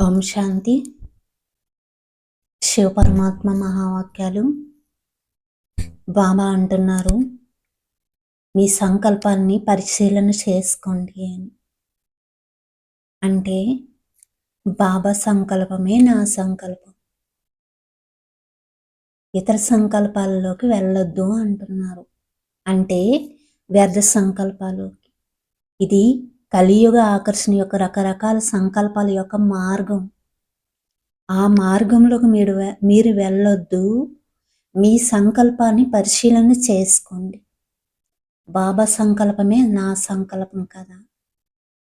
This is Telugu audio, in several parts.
ఓం శాంతి. శివ పరమాత్మ మహావాక్యాలు బాబా అంటున్నారు. మీ సంకల్పాన్ని పరిశీలన చేసుకోండి అని. అంటే బాబా సంకల్పమే నా సంకల్పం. ఇతర సంకల్పాలలోకి వెళ్ళొద్దు అంటున్నారు. అంటే వ్యర్థ సంకల్పాలు. ఇది కలియుగ ఆకర్షణ యొక్క రకరకాల సంకల్పాల యొక్క మార్గం. ఆ మార్గంలోకి మీరు వె- మీరు వెళ్ళొద్దు. మీ సంకల్పాన్ని పరిశీలన చేసుకోండి. బాబా సంకల్పమే నా సంకల్పం కదా.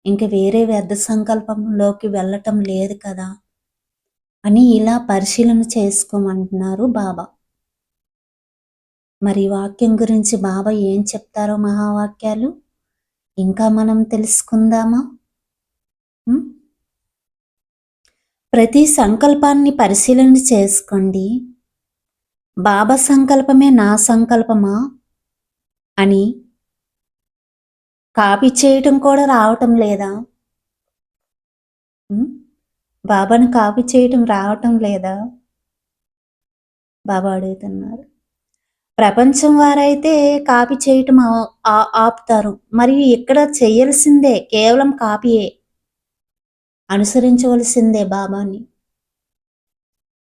ఇంక వేరే వ్యర్థ సంకల్పంలోకి వెళ్ళటం లేదు కదా అని ఇలా పరిశీలన చేసుకోమంటున్నారు బాబా. మరి వాక్యం గురించి బాబా ఏం చెప్తారో మహావాక్యాలు? ఇంకా మనం తెలుసుకుందామా? ప్రతి సంకల్పాన్ని పరిశీలన చేసుకోండి. బాబా సంకల్పమే నా సంకల్పమా? అని. కాపీ చేయటం కూడా రావటం లేదా? బాబాను కాపీ చేయటం రావటం లేదా? బాబా అడుగుతున్నారు. ప్రపంచం వారైతే కాపీ చేయటం ఆ- ఆపుతారు. మరియు ఇక్కడ చేయాల్సిందే కేవలం కాపీయే. అనుసరించవలసిందే బాబాని.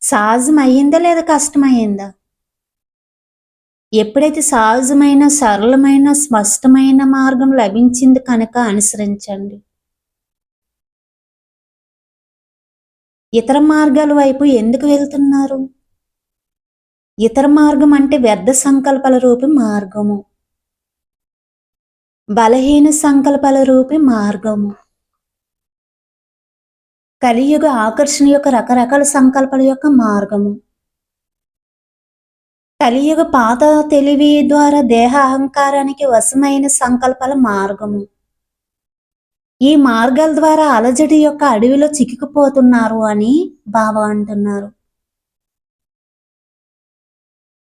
సహజం అయ్యిందా లేదా కష్టమయ్యిందా? ఎప్పుడైతే సహజమైన సరళమైన స్పష్టమైన మార్గం లభించింది కనుక అనుసరించండి. ఇతర మార్గాల వైపు ఎందుకు వెళ్తున్నారు? ఇతర మార్గం అంటే వ్యర్థ సంకల్పాల రూపి మార్గము. బలహీన సంకల్పాల రూపి మార్గము. కలియుగ ఆకర్షణ యొక్క రకరకాల సంకల్పాల యొక్క మార్గము. కలియుగ పాత తెలివి ద్వారా దేహ అహంకారానికి వశమైన సంకల్పాల మార్గము. ఈ మార్గాల ద్వారా అలజడి యొక్క అడవిలో చిక్కుకుపోతున్నారు అని బాబా అంటున్నారు.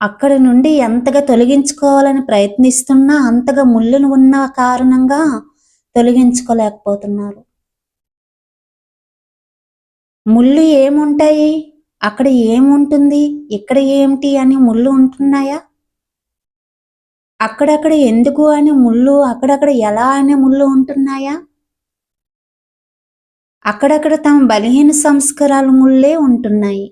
అక్కడి నుండి ఎంతగా తొలగించుకోవాలని ప్రయత్నిస్తున్నా అంతగా ముళ్ళును ఉన్న కారణంగా తొలగించుకోలేకపోతున్నారు. ముళ్ళు ఏముంటాయి? అక్కడ ఏముంటుంది? ఇక్కడ ఏమిటి అని ముళ్ళు ఉంటున్నాయా? అక్కడక్కడ ఎందుకు అని ముళ్ళు అక్కడక్కడ ఎలా అనే ముళ్ళు ఉంటున్నాయా? అక్కడక్కడ తమ బలహీన సంస్కారాల ముళ్ళే ఉంటున్నాయి.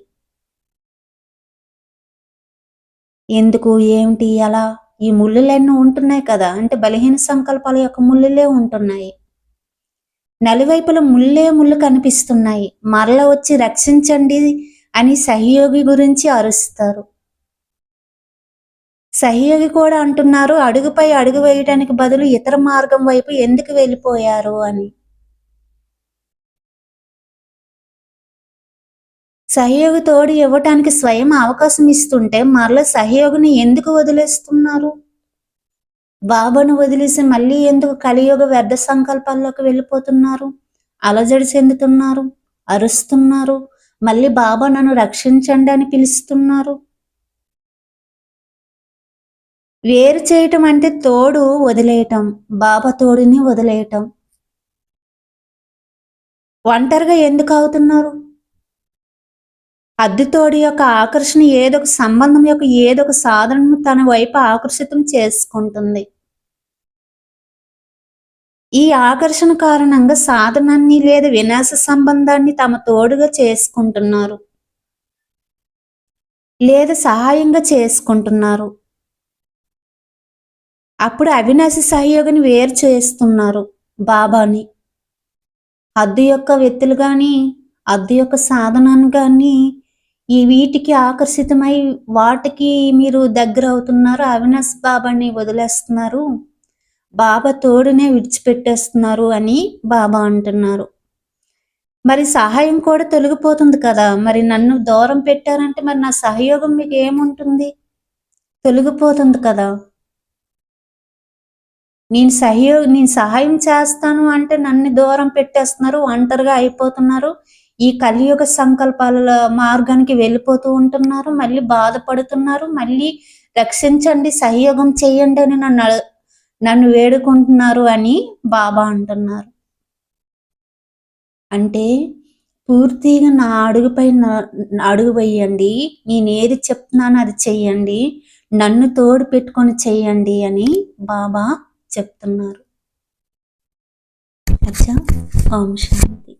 ఎందుకు ఏమిటి అలా? ఈ ముళ్ళులన్నీ ఉంటున్నాయి కదా. అంటే బలహీన సంకల్పాల యొక్క ముళ్ళులే ఉంటున్నాయి. నలువైపుల ముళ్ళే ముళ్ళు కనిపిస్తున్నాయి. మరల వచ్చి రక్షించండి అని సహయోగి గురించి అరుస్తారు. సహయోగి కూడా అంటున్నారు అడుగుపై అడుగు వేయడానికి బదులు ఇతర మార్గం వైపు ఎందుకు వెళ్ళిపోయారు? అని. సహయోగి తోడు ఇవ్వటానికి స్వయం అవకాశం ఇస్తుంటే మరల సహయోగిని ఎందుకు వదిలేస్తున్నారు? బాబాను వదిలేసి మళ్ళీ ఎందుకు కలియుగ వ్యర్థ సంకల్పాల్లోకి వెళ్ళిపోతున్నారు? అలజడి చెందుతున్నారు? అరుస్తున్నారు? మళ్ళీ బాబా నన్ను రక్షించండి అని పిలుస్తున్నారు? వేరు చేయటం అంటే తోడు వదిలేయటం బాబా తోడుని వదిలేయటం. ఒంటరిగా ఎందుకు అవుతున్నారు? అద్దెతోడి యొక్క ఆకర్షణ ఏదో ఒక సంబంధం యొక్క ఏదో ఒక సాధనను తన వైపు ఆకర్షితం చేసుకుంటుంది. ఈ ఆకర్షణ కారణంగా సాధనాన్ని లేదా వినాశ సంబంధాన్ని తమ తోడుగా చేసుకుంటున్నారు. లేదా సహాయంగా చేసుకుంటున్నారు. అప్పుడు అవినాశి సహయోగిని వేరు చేస్తున్నారు బాబాని. అద్దు యొక్క వ్యక్తులు కానీ అద్దు యొక్క సాధనాన్ని కానీ ఈ వీటికి ఆకర్షితమై వాటికి మీరు దగ్గర అవుతున్నారు. అవినాష్ బాబాని వదిలేస్తున్నారు. బాబా తోడునే విడిచిపెట్టేస్తున్నారు అని బాబా అంటున్నారు. మరి సహాయం కూడా తొలగిపోతుంది కదా? మరి నన్ను దూరం పెట్టారంటే మరి నా సహయోగం మీకు ఏముంటుంది? తొలగిపోతుంది కదా? నేను సహయో నేను సహాయం చేస్తాను అంటే నన్ను దూరం పెట్టేస్తున్నారు ఒంటరిగా అయిపోతున్నారు. ఈ కలియుగ సంకల్పాల మార్గానికి వెళ్ళిపోతూ ఉంటున్నారు మళ్ళీ బాధపడుతున్నారు మళ్ళీ రక్షించండి సహయోగం చేయండి అని నన్ను నన్ను వేడుకుంటున్నారు అని బాబా అంటున్నారు. అంటే పూర్తిగా నా అడుగుపై అడుగు వేయండి నేను ఏది చెప్తున్నానో అది చెయ్యండి నన్ను తోడు పెట్టుకొని చెయ్యండి అని బాబా చెప్తున్నారు. అచ్చా ఓం శాంతి.